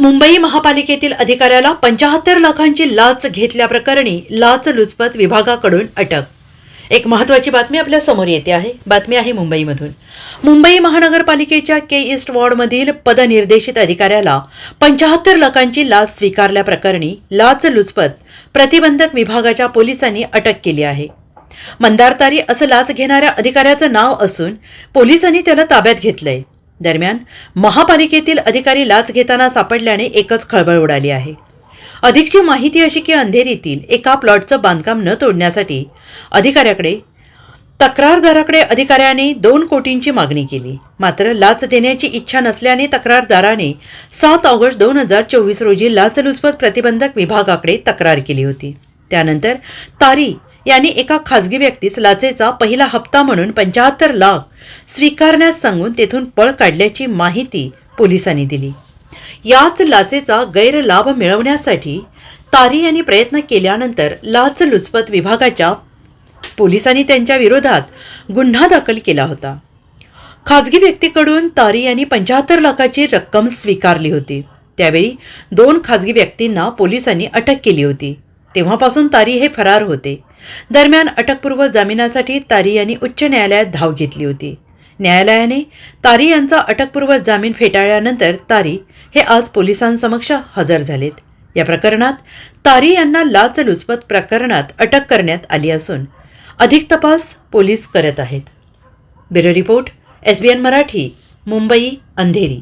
मुंबई महापालिकेतील अधिकाऱ्याला पंचाहत्तर लाखांची लाच घेतल्याप्रकरणी लाचलुचपत विभागाकडून अटक. एक महत्वाची बातमी आपल्यासमोर येते आहे. बातमी आहे मुंबईमधून. मुंबई महानगरपालिकेच्या के ईस्ट वॉर्डमधील पदनिर्देशित अधिकाऱ्याला पंचाहत्तर लाखांची लाच स्वीकारल्याप्रकरणी लाचलुचपत प्रतिबंधक विभागाच्या पोलिसांनी अटक केली आहे. मंदारतारी असं लाच घेणाऱ्या अधिकाऱ्याचं नाव असून पोलिसांनी त्याला ताब्यात घेतलंय. दरम्यान महापालिकेतील अधिकारी लाच घेताना सापडल्याने एकच खळबळ उडाली आहे. अधिकची माहिती अशी की अंधेरीतील एका प्लॉटचं बांधकाम न तोडण्यासाठी अधिकाऱ्याकडे तक्रारदाराकडे अधिकाऱ्याने दोन कोटींची मागणी केली. मात्र लाच देण्याची इच्छा नसल्याने तक्रारदाराने सात ऑगस्ट दोन हजार चोवीस रोजी लाचलुचपत प्रतिबंधक विभागाकडे तक्रार केली होती. त्यानंतर तारी यांनी एका खासगी व्यक्तीस लाचेचा पहिला हप्ता म्हणून पंचाहत्तर लाख स्वीकारण्यास सांगून तेथून पळ काढल्याची माहिती पोलिसांनी दिली. याच लाचेचा गैरलाभ मिळवण्यासाठी तारी यांनी प्रयत्न केल्यानंतर लाचलुचपत विभागाच्या पोलिसांनी त्यांच्या विरोधात गुन्हा दाखल केला होता. खाजगी व्यक्तीकडून तारी यांनी पंच्याहत्तर लाखाची रक्कम स्वीकारली होती. त्यावेळी दोन खाजगी व्यक्तींना पोलिसांनी अटक केली होती. तेव्हापासून तारी हे फरार होते. दरम्यान अटकपूर्व जामिनासाठी तारी यांनी उच्च न्यायालयात धाव घेतली होती. न्यायालयाने तारी यांचा अटकपूर्व जामीन फेटाळल्यानंतर तारी हे आज पोलिसांसमक्ष हजर झालेत. या प्रकरणात तारी यांना लाचलुचपत प्रकरणात अटक करण्यात आली असून अधिक तपास पोलीस करत आहेत. Bureau report S B N Marathi Mumbai Andheri.